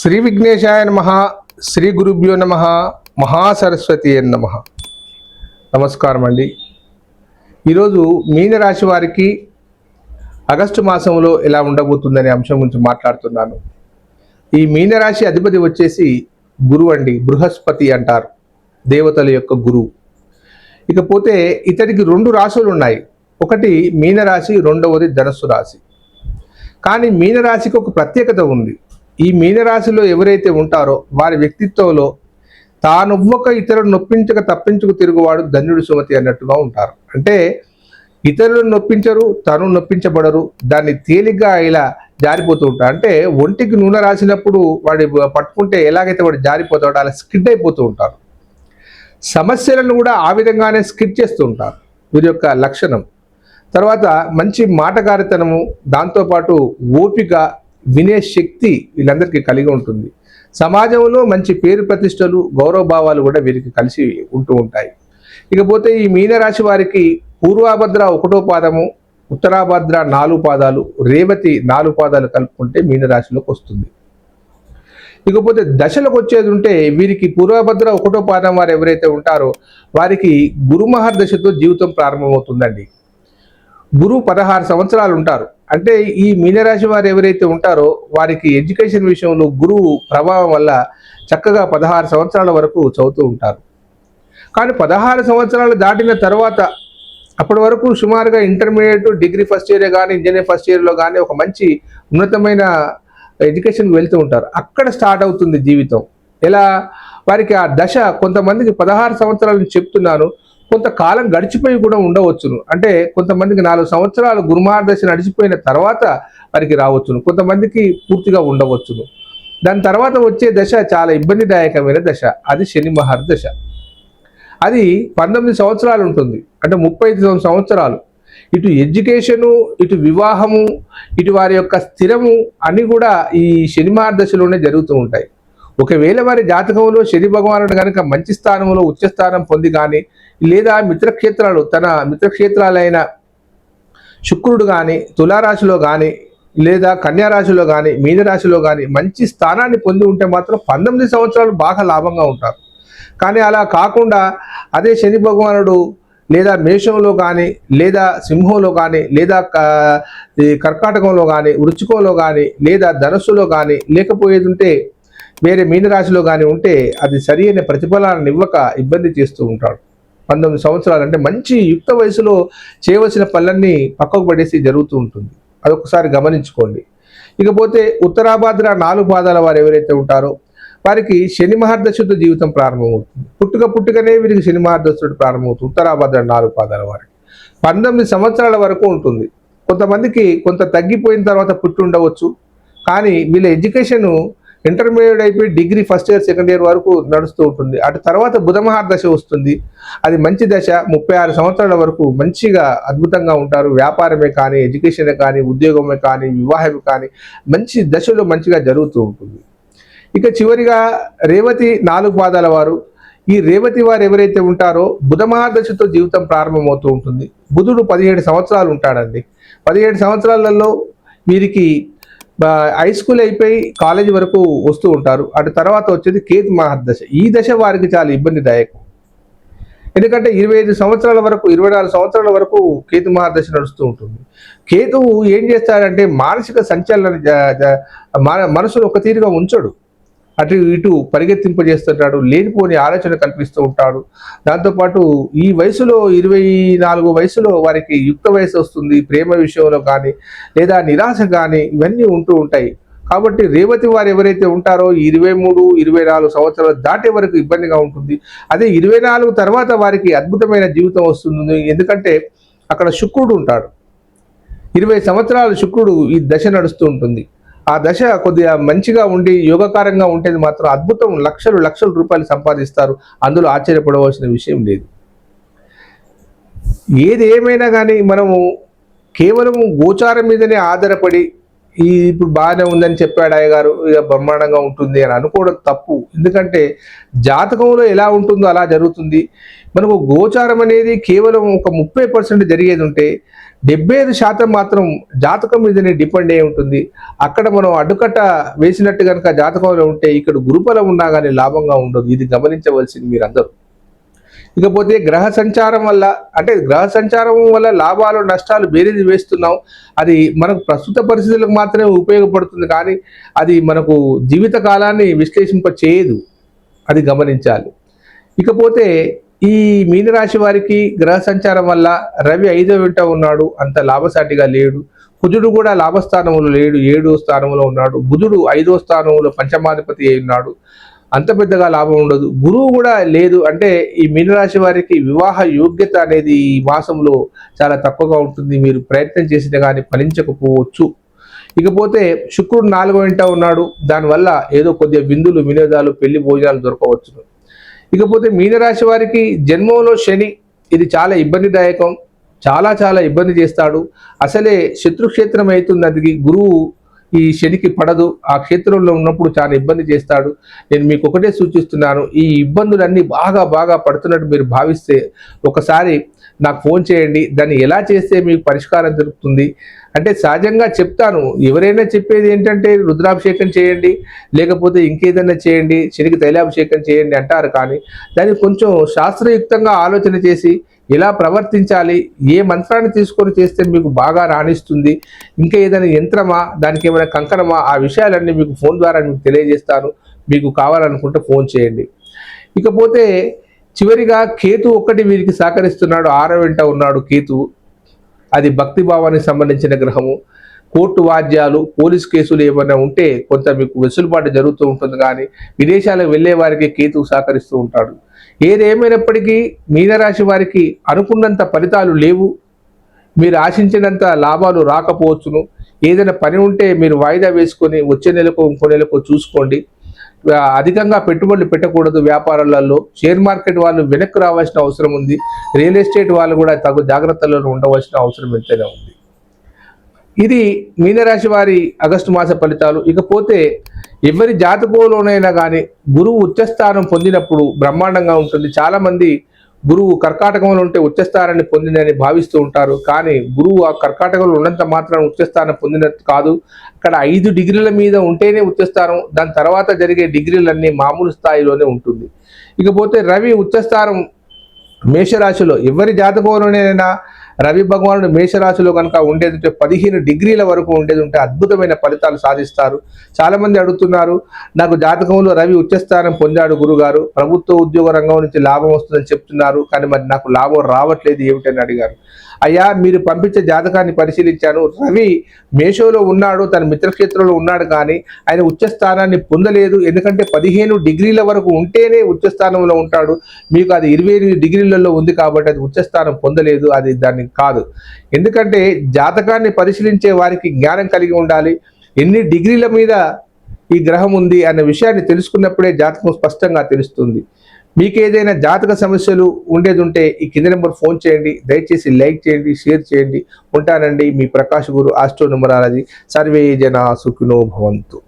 శ్రీ విఘ్నేశాయ నమ శ్రీ గురుభ్యో నమ మహాసరస్వతి నమ. నమస్కారం అండి. ఈరోజు మీనరాశి వారికి ఆగస్టు మాసంలో ఎలా ఉండబోతుందనే అంశం గురించి మాట్లాడుతున్నాను. ఈ మీనరాశి అధిపతి వచ్చేసి గురువు అండి బృహస్పతి అంటారు దేవతల యొక్క గురువు. ఇకపోతే ఇతడికి రెండు రాశులు ఉన్నాయి. ఒకటి మీనరాశి రెండవది ధనస్సు రాశి. కానీ మీనరాశికి ఒక ప్రత్యేకత ఉంది. ఈ మీనరాశిలో ఎవరైతే ఉంటారో వారి వ్యక్తిత్వంలో తానొవ్వక ఇతరులు నొప్పించక తప్పించుకు తిరుగువాడు ధన్యుడు సుమతి అన్నట్టుగా ఉంటారు. అంటే ఇతరులను నొప్పించరు తను నొప్పించబడరు దాన్ని తేలిగ్గా ఇలా జారిపోతూ ఉంటారు అంటే ఒంటికి నూనె రాసినప్పుడు వాడి పట్టుకుంటే ఎలాగైతే వాడు జారిపోతాడో అలా స్కిడ్ అయిపోతూ ఉంటారు. సమస్యలను కూడా ఆ విధంగానే స్కిడ్ చేస్తూ ఉంటారు. వీరి యొక్క లక్షణం. తర్వాత మంచి మాటగారితనము దాంతోపాటు ఓపిక వినే శక్తి వీళ్ళందరికీ కలిగి ఉంటుంది. సమాజంలో మంచి పేరు ప్రతిష్టలు గౌరవభావాలు కూడా వీరికి కలిసి ఉంటూ ఉంటాయి. ఇకపోతే ఈ మీనరాశి వారికి పూర్వాభద్ర ఒకటో పాదము ఉత్తరాభద్ర నాలుగు పాదాలు రేవతి నాలుగు పాదాలు కలుపుకుంటే మీనరాశిలోకి వస్తుంది. ఇకపోతే దశలకు వచ్చేది ఉంటే వీరికి పూర్వభద్ర ఒకటో పాదం వారు ఎవరైతే ఉంటారో వారికి గురుమహర్ దశతో జీవితం ప్రారంభమవుతుందండి. గురువు పదహారు సంవత్సరాలు ఉంటారు. అంటే ఈ మీనరాశి వారు ఎవరైతే ఉంటారో వారికి ఎడ్యుకేషన్ విషయంలో గురువు ప్రభావం వల్ల చక్కగా పదహారు సంవత్సరాల వరకు చదువుతూ ఉంటారు. కానీ పదహారు సంవత్సరాలు దాటిన తర్వాత అప్పటి వరకు సుమారుగా ఇంటర్మీడియట్ డిగ్రీ ఫస్ట్ ఇయర్ కానీ ఇంజనీర్ ఫస్ట్ ఇయర్లో కానీ ఒక మంచి ఉన్నతమైన ఎడ్యుకేషన్కి వెళ్తూ ఉంటారు. అక్కడ స్టార్ట్ అవుతుంది జీవితం. ఎలా? వారికి ఆ దశ కొంతమందికి పదహారు సంవత్సరాలు చెప్తున్నాను. కొంతకాలం గడిచిపోయి కూడా ఉండవచ్చును. అంటే కొంతమందికి నాలుగు సంవత్సరాలు గురుమార్దశ నడిచిపోయిన తర్వాత వారికి రావచ్చును. కొంతమందికి పూర్తిగా ఉండవచ్చును. దాని తర్వాత వచ్చే దశ చాలా ఇబ్బందిదాయకమైన దశ. అది శని మహర్దశ అది పంతొమ్మిది సంవత్సరాలు ఉంటుంది. అంటే ముప్పై ఐదు సంవత్సరాలు. ఇటు ఎడ్యుకేషను ఇటు వివాహము ఇటు వారి యొక్క స్థిరము అన్నీ కూడా ఈ శని దశలోనే జరుగుతూ ఉంటాయి. ఒకవేళ వారి జాతకంలో శని భగవానుడు కనుక మంచి స్థానంలో ఉచ్చస్థానం పొంది కానీ లేదా మిత్రక్షేత్రాలు తన మిత్రక్షేత్రాలైన శుక్రుడు కానీ తులారాశిలో కానీ లేదా కన్యారాశిలో కానీ మీనరాశిలో కానీ మంచి స్థానాన్ని పొంది ఉంటే మాత్రం పంతొమ్మిది సంవత్సరాలు బాగా లాభంగా ఉంటారు. కానీ అలా కాకుండా అదే శని భగవానుడు లేదా మేషంలో కానీ లేదా సింహంలో కానీ లేదా కర్కాటకంలో కానీ వృచ్చికంలో కానీ లేదా ధనస్సులో కానీ లేకపోయేది ఉంటే వేరే మీనరాశిలో కానీ ఉంటే అది సరి అయిన ప్రతిఫలాన్ని ఇవ్వక ఇబ్బంది చేస్తూ ఉంటాడు. పంతొమ్మిది సంవత్సరాలు అంటే మంచి యుక్త వయసులో చేయవలసిన పనులన్నీ పక్కకు పడేసి జరుగుతూ ఉంటుంది. అదొకసారి గమనించుకోండి. ఇకపోతే ఉత్తరాభాద్ర నాలుగు పాదాల వారు ఎవరైతే ఉంటారో వారికి శని మహర్దశతో జీవితం ప్రారంభమవుతుంది. పుట్టుక పుట్టుకనే వీరికి శని మహర్దశుడు ప్రారంభమవుతుంది. ఉత్తరాభాద్ర నాలుగు పాదాల వారికి. పంతొమ్మిది సంవత్సరాల వరకు ఉంటుంది. కొంతమందికి కొంత తగ్గిపోయిన తర్వాత పుట్టి ఉండవచ్చు. కానీ వీళ్ళ ఎడ్యుకేషను ఇంటర్మీడియట్ అయిపోయి degree first year second year వరకు నడుస్తూ ఉంటుంది. అటు తర్వాత బుధమహార్ దశ వస్తుంది. అది మంచి దశ. ముప్పై ఆరు సంవత్సరాల వరకు మంచిగా అద్భుతంగా ఉంటారు. వ్యాపారమే కానీ ఎడ్యుకేషనే కానీ ఉద్యోగమే కానీ వివాహమే కానీ మంచి దశలో మంచిగా జరుగుతూ ఉంటుంది. ఇక చివరిగా రేవతి నాలుగు పాదాల వారు. ఈ రేవతి వారు ఎవరైతే ఉంటారో బుధమహాదశతో జీవితం ప్రారంభమవుతూ ఉంటుంది. బుధుడు పదిహేడు సంవత్సరాలు ఉంటాడండి. పదిహేడు సంవత్సరాలలో వీరికి హై స్కూల్ అయిపోయి కాలేజీ వరకు వస్తూ ఉంటారు. అటు తర్వాత వచ్చేది కేతు మహాదశ ఈ దశ వారికి చాలా ఇబ్బందిదాయకం. ఎందుకంటే ఇరవై ఐదు సంవత్సరాల వరకు ఇరవై నాలుగు సంవత్సరాల వరకు కేతు మహాదశ నడుస్తూ ఉంటుంది. కేతువు ఏం చేస్తాడంటే మానసిక సంచలన మనసును ఒక తీరుగా ఉంచడు. అటు ఇటు పరిగెత్తింపజేస్తుంటాడు లేనిపోని ఆలోచన కల్పిస్తూ ఉంటాడు. దాంతోపాటు ఈ వయసులో ఇరవై నాలుగు వయసులో వారికి యుక్త వయసు వస్తుంది ప్రేమ విషయంలో కానీ లేదా నిరాశ కానీ ఇవన్నీ ఉంటూ ఉంటాయి. కాబట్టి రేవతి వారు ఎవరైతే ఉంటారో ఈ ఇరవై మూడు ఇరవై నాలుగు సంవత్సరాలు దాటే వరకు ఇబ్బందిగా ఉంటుంది. అదే ఇరవై నాలుగు తర్వాత వారికి అద్భుతమైన జీవితం వస్తుంది. ఎందుకంటే అక్కడ శుక్రుడు ఉంటాడు. ఇరవై సంవత్సరాలు శుక్రుడు ఈ దశ నడుస్తూ ఉంటుంది. ఆ దశ కొద్దిగా మంచిగా ఉండి యోగకారంగా ఉంటేది మాత్రం అద్భుతం. లక్షలు లక్షల రూపాయలు సంపాదిస్తారు. అందులో ఆశ్చర్యపడవలసిన విషయం లేదు. ఏది ఏమైనా కానీ మనము కేవలం గోచారం మీదనే ఆధారపడి ఈ ఇప్పుడు బాగానే ఉందని చెప్పాడు అయ్య గారు ఇక బ్రహ్మాండంగా ఉంటుంది అని అనుకోవడం తప్పు. ఎందుకంటే జాతకంలో ఎలా ఉంటుందో అలా జరుగుతుంది. మనకు గోచారం అనేది కేవలం ఒక ముప్పై పర్సెంట్ జరిగేది ఉంటే డెబ్బై ఐదు శాతం మాత్రం జాతకం మీదనే డిపెండ్ అయి ఉంటుంది. అక్కడ మనం అడ్డుకట్ట వేసినట్టు కనుక జాతకంలో ఉంటే ఇక్కడ గురుపలం ఉన్నా కానీ లాభంగా ఉండదు. ఇది గమనించవలసింది మీరందరూ. ఇకపోతే గ్రహ సంచారం వల్ల అంటే గ్రహ సంచారం వల్ల లాభాలు నష్టాలు బేరీది వేస్తున్నాం. అది మనకు ప్రస్తుత పరిస్థితులకు మాత్రమే ఉపయోగపడుతుంది కానీ అది మనకు జీవిత కాలాన్ని విశ్లేషింప చేయదు అది గమనించాలి. ఇకపోతే ఈ మీనరాశి వారికి గ్రహ సంచారం వల్ల రవి ఐదో వెంట ఉన్నాడు అంత లాభసాటిగా లేడు. కుజుడు కూడా లాభస్థానంలో లేడు ఏడో స్థానంలో ఉన్నాడు. బుధుడు ఐదో స్థానంలో పంచమాధిపతి అయి ఉన్నాడు. అంత పెద్దగా లాభం ఉండదు. గురువు కూడా లేదు. అంటే ఈ మీనరాశి వారికి వివాహ యోగ్యత అనేది ఈ మాసంలో చాలా తక్కువగా ఉంటుంది. మీరు ప్రయత్నం చేసినా కానీ ఫలించకపోవచ్చు. ఇకపోతే శుక్రుడు నాలుగో ఇంట ఉన్నాడు. దానివల్ల ఏదో కొద్దిగా విందులు వినోదాలు పెళ్ళి భోజనాలు దొరకవచ్చు ఇకపోతే మీనరాశి వారికి జన్మంలో శని ఇది చాలా ఇబ్బందిదాయకం చాలా చాలా ఇబ్బంది చేస్తాడు. అసలే శత్రుక్షేత్రం అవుతుంది గురువు ఈ శనికి పడదు. ఆ క్షేత్రంలో ఉన్నప్పుడు చాలా ఇబ్బంది చేస్తాడు. నేను మీకు ఒకటే సూచిస్తున్నాను ఈ ఇబ్బందులన్నీ బాగా బాగా పడుతున్నట్టు మీరు భావిస్తే ఒకసారి నాకు ఫోన్ చేయండి దాన్ని ఎలా చేస్తే మీకు పరిష్కారం దొరుకుతుంది? అంటే సహజంగా చెప్తాను. ఎవరైనా చెప్పేది ఏంటంటే రుద్రాభిషేకం చేయండి లేకపోతే ఇంకేదైనా చేయండి శనికి తైలాభిషేకం చేయండి అంటారు కానీ దాన్ని కొంచెం శాస్త్రయుక్తంగా ఆలోచన చేసి ఎలా ప్రవర్తించాలి ఏ మంత్రాన్ని తీసుకొని చేస్తే మీకు బాగా రాణిస్తుంది ఇంకా ఏదైనా యంత్రమా దానికి ఏమైనా కంకణమా ఆ విషయాలన్నీ మీకు ఫోన్ ద్వారా మీకు తెలియజేస్తాను. మీకు కావాలనుకుంటే ఫోన్ చేయండి. ఇకపోతే చివరిగా కేతు ఒక్కటి వీరికి సహకరిస్తున్నాడు ఆరవెంట ఉన్నాడు కేతు. అది భక్తి భావానికి సంబంధించిన గ్రహము. కోర్టు వాద్యాలు పోలీస్ కేసులు ఏమైనా ఉంటే కొంత మీకు వెసులుబాటు జరుగుతూ ఉంటుంది కానీ విదేశాలకు వెళ్ళే వారికి కేతు సహకరిస్తూ ఉంటాడు. ఏదేమైనప్పటికీ మీనరాశి వారికి అనుకున్నంత ఫలితాలు లేవు. మీరు ఆశించినంత లాభాలు రాకపోవచ్చును. ఏదైనా పని ఉంటే మీరు వాయిదా వేసుకొని వచ్చే నెలకు ఇంకో నెలకు చూసుకోండి. అధికంగా పెట్టుబడులు పెట్టకూడదు వ్యాపారాలలో. షేర్ మార్కెట్ వాళ్ళు వెనక్కి రావాల్సిన అవసరం ఉంది. రియల్ ఎస్టేట్ వాళ్ళు కూడా తగు జాగ్రత్తలలో ఉండవలసిన అవసరం ఎంతైనా ఉంది. ఇది మీనరాశి వారి ఆగస్టు మాస ఫలితాలు. ఇకపోతే ఎవరి జాతకంలోనైనా కానీ గురువు ఉచ్చస్థానం పొందినప్పుడు బ్రహ్మాండంగా ఉంటుంది. చాలామంది గురువు కర్కాటకంలో ఉంటే ఉచ్చస్థానాన్ని పొందిందని భావిస్తూ ఉంటారు. కానీ గురువు ఆ కర్కాటకంలో ఉన్నంత మాత్రం ఉచ్చస్థానం పొందినట్టు కాదు. అక్కడ ఐదు డిగ్రీల మీద ఉంటేనే ఉచ్చస్థానం దాని తర్వాత జరిగే డిగ్రీలన్నీ మామూలు స్థాయిలోనే ఉంటుంది. ఇకపోతే రవి ఉచ్చస్థానం మేషరాశిలో ఎవరి జాతకంలోనైనా రవి భగవానుడు మేషరాశిలో కనుక ఉండేది ఉంటే పదిహేను డిగ్రీల వరకు ఉండేది ఉంటే అద్భుతమైన ఫలితాలు సాధిస్తారు. చాలామంది అడుగుతున్నారు నాకు జాతకంలో రవి ఉచ్చస్థానం పొందాడు గురుగారు ప్రభుత్వ ఉద్యోగ రంగం నుంచి లాభం వస్తుందని చెప్తున్నారు కానీ మరి నాకు లాభం రావట్లేదు ఏమిటని అడిగారు. అయ్యా మీరు పంపించే జాతకాన్ని పరిశీలించాను. రవి మేషోలో ఉన్నాడు తన మిత్రక్షేత్రంలో ఉన్నాడు కానీ ఆయన ఉచ్చస్థానాన్ని పొందలేదు. ఎందుకంటే పదిహేను డిగ్రీల వరకు ఉంటేనే ఉచ్చస్థానంలో ఉంటాడు. మీకు అది ఇరవై ఎనిమిది డిగ్రీలలో ఉంది కాబట్టి అది ఉచ్చస్థానం పొందలేదు. అది దాన్ని కాదు. ఎందుకంటే జాతకాన్ని పరిశీలించే వారికి జ్ఞానం కలిగి ఉండాలి. ఎన్ని డిగ్రీల మీద ఈ గ్రహం ఉంది అన్న విషయాన్ని తెలుసుకున్నప్పుడే జాతకం స్పష్టంగా తెలుస్తుంది. మీకు ఏదైనా జాతక సమస్యలు ఉండేది ఉంటే ఈ కింద నెంబర్ ఫోన్ చేయండి దయచేసి లైక్ చేయండి షేర్ చేయండి. ఉంటానండి మీ ప్రకాష్ గురు ఆస్ట్రో నుమరాలజీ సర్వే జన సుఖినో భవంతు.